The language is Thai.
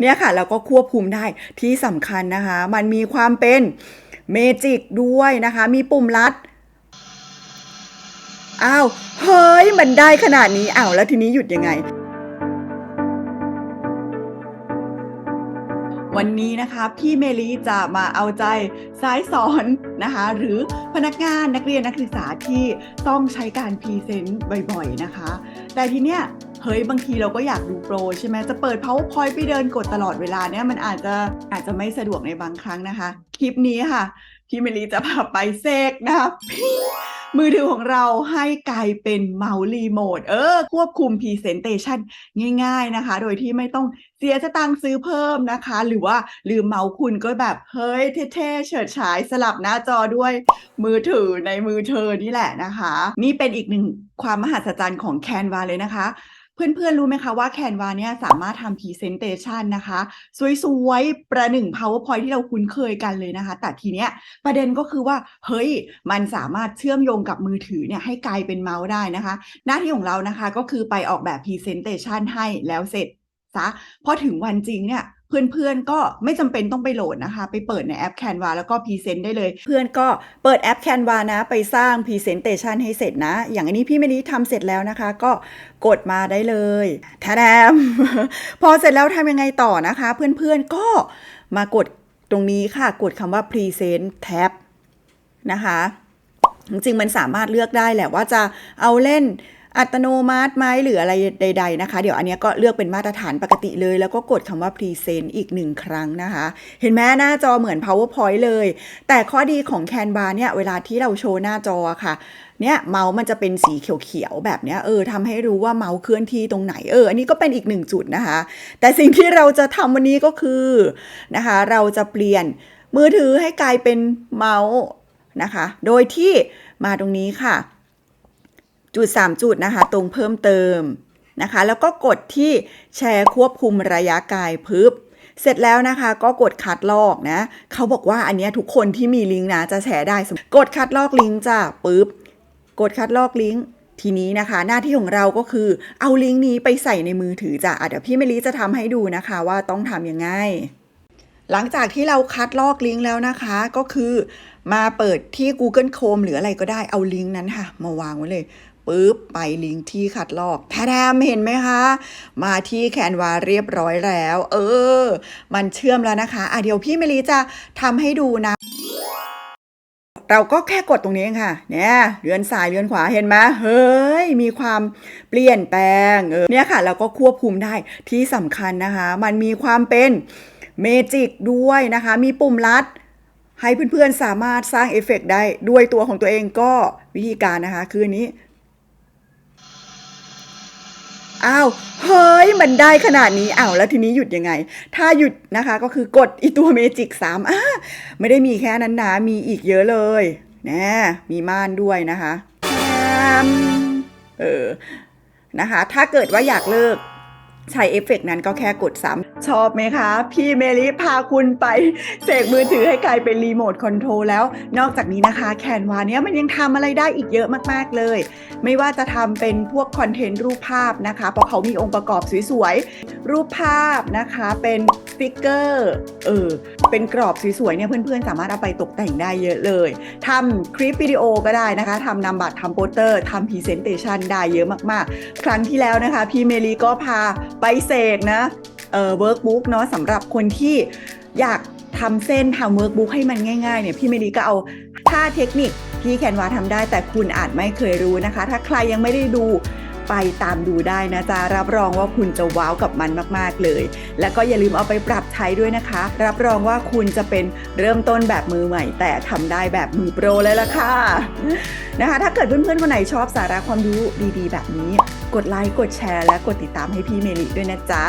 เนี่ยค่ะเราก็ควบคุมได้ที่สำคัญนะคะ มันมีความเป็นเมจิกด้วยนะคะ มีปุ่มลัดอ้าวเฮ้ยมันได้ขนาดนี้อ้าวแล้วทีนี้หยุดยังไงวันนี้นะคะพี่เมลีจะมาเอาใจสายสอนนะคะ หรือพนักงานนักเรียนนักศึกษาที่ต้องใช้การพรีเซนต์บ่อยๆนะคะ แต่ทีเนี้ย เฮ้ยบางทีเราก็อยากดูโปรใช่ไหมจะเปิด powerpoint ไปเดินกดตลอดเวลาเนี่ยมันอาจจะอาจจะไม่สะดวกในบางครั้งนะคะ คลิปนี้ค่ะพี่เมลีจะพาไปเซกนะคะมือถือของเราให้กลายเป็นเมาส์รีโมทเออ ควบคุมพรีเซนเตชันง่าย ๆนะคะ โดยที่ไม่ต้องเสียสตางค์ซื้อเพิ่มนะคะ หรือว่าลืมเมาส์คุณก็แบบ เฮ้ยเท่ๆเฉิดฉายสลับหน้าจอด้วยมือถือในมือเธอนี่แหละนะคะ นี่เป็นอีกหนึ่งความมหัศจรรย์ของแคนวาเลยนะคะ เพื่อนๆ รู้ไหมคะว่าแคนวาเนี่ยสามารถทำพรีเซนเตชันนะคะ สวยๆ ประหนึ่ง powerpoint ที่เราคุ้นเคยกันเลยนะคะ แต่ทีเนี้ยประเด็นก็คือว่า เฮ้ย มันสามารถเชื่อมโยงกับมือถือเนี่ยให้กลายเป็นเมาส์ได้นะคะ หน้าที่ของเรานะคะก็คือไปออกแบบพรีเซนเตชันให้แล้วเสร็จซะพอถึงวันจริงเนี่ย เพื่อนๆก็ไม่จำเป็นต้องไปโหลดนะคะ ไปเปิดในแอป Canva แล้วก็พรีเซนต์ได้เลย เพื่อนก็เปิดแอป Canva นะ ไปสร้างพรีเซนเตชันให้เสร็จนะ อย่างอันนี้พี่เมลีทำเสร็จแล้วนะคะ ก็กดมาได้เลยแทมพอเสร็จแล้วทำยังไงต่อนะคะ เพื่อนๆก็มากดตรงนี้ค่ะ กดคำว่า Present Tab นะคะ จริงๆมันสามารถเลือกได้แหละว่าจะเอาเล่น อัตโนมัติไหมหรืออะไรใด ๆนะคะ เดี๋ยวอันนี้ก็เลือกเป็นมาตรฐานปกติเลย แล้วก็กดคำว่า Present อีกหนึ่งครั้งนะคะ เห็นไหมหน้าจอเหมือน PowerPoint เลย แต่ข้อดีของ Canva เนี่ย เวลาที่เราโชว์หน้าจอค่ะเนี่ยเมาส์มันจะเป็นสีเขียวๆแบบเนี้ยเออทำให้รู้ว่าเมาส์เคลื่อนที่ตรงไหนเอออันนี้ก็เป็นอีกหนึ่งจุดนะคะ แต่สิ่งที่เราจะทำวันนี้ก็คือนะคะ เราจะเปลี่ยนมือถือให้กลายเป็นเมาส์นะคะ โดยที่มาตรงนี้ค่ะ จุด 3 จุดนะคะ ตรงเพิ่มเติมนะคะ แล้วก็กดที่แชร์ควบคุมระยะกายพึบ เสร็จแล้วนะคะก็กดคัดลอกนะ เขาบอกว่าอันนี้ทุกคนที่มีลิงก์นะจะแชร์ได้สมมุติกดคัดลอกลิงก์จ้ะปึ๊บ กดคัดลอกลิงก์ทีนี้นะคะหน้าที่ของเราก็คือเอาลิงก์นี้ไปใส่ในมือถือจ้ะะเดี๋ยวพี่เมลีจะทำให้ดูนะคะว่าต้องทำยังไง หลังจากที่เราคัดลอกลิงก์แล้วนะคะก็คือ มาเปิดที่ Google Chrome หรืออะไรก็ได้เอาลิงก์นั้นค่ะ มาวางไว้เลย ปุ๊บไปลิงก์ที่คัดลอกแทมเห็นไหมคะ มาที่แคนวาเรียบร้อยแล้ว เออ มันเชื่อมแล้วนะคะ อะเดี๋ยวพี่เมลีจะทำให้ดูนะเราก็แค่กดตรงนี้เองค่ะ เนี่ยเลื่อนซ้ายเลื่อนขวาเห็นไหมเฮ้ย มีความเปลี่ยนแปลง เออ เนี่ยค่ะ เราก็ควบคุมได้ที่สำคัญนะคะ มันมีความเป็นเมจิกด้วยนะคะ มีปุ่มลัด ให้เพื่อนๆสามารถสร้างเอฟเฟกต์ได้ด้วยตัวของตัวเองก็วิธีการนะคะ คืออันนี้ อ้าวเฮ้ยมันได้ขนาดนี้อ้าวแล้วทีนี้หยุดยังไง ถ้าหยุดนะคะก็คือกดอีตัวเมจิกสามอ่าไม่ได้มีแค่นั้นนะมีอีกเยอะเลยนะมีม่านด้วยนะคะแอมเออนะคะ ถ้าเกิดว่าอยากเลิกใช้เอฟเฟกต์นั้นก็แค่กดซ้ ชอบไหมคะ พี่เมลิพาคุณไปเสกมือถือให้กลายเป็นรีโมทคอนโทรลแล้ว นอกจากนี้นะคะแคนวาเนี้ยมันยังทำอะไรได้อีกเยอะมากๆเลย ไม่ว่าจะทำเป็นพวกคอนเทนต์รูปภาพนะคะ เพราะเขามีองค์ประกอบสวยๆ รูปภาพนะคะเป็นสติกเกอร์เออเป็นกรอบสวยๆเนี่ยเพื่อนๆ สามารถเอาไปตกแต่งได้เยอะเลยทำคลิปวิดีโอก็ได้นะคะทำนำบัตรทำโปสเตอร์ทำพรีเซนเตชันได้เยอะมากๆ ครั้งที่แล้วนะคะ พี่เมลีก็พาไปเสกนะ เอ่อเวิร์กบุ๊กเนาะสำหรับคนที่อยากทำเส้นทำเวิร์กบุ๊กให้มันง่ายๆเนี่ยพี่เมลีก็เอาท่าเทคนิคที่แคนวาทำได้แต่คุณอาจไม่เคยรู้นะคะ ถ้าใครยังไม่ได้ดูไปตามดูได้นะจ๊ะ รับรองว่าคุณจะว้าวกับมันมากๆเลย แล้วก็อย่าลืมเอาไปปรับใช้ด้วยนะคะ รับรองว่าคุณจะเป็นเริ่มต้นแบบมือใหม่ แต่ทำได้แบบมือโปรเลยล่ะค่ะนะคะ ถ้าเกิดเพื่อนๆคนไหนชอบสาระความรู้ดีๆ แบบนี้ กดไลค์กดแชร์และกดติดตามให้พี่เมลิด้วยนะจ๊ะ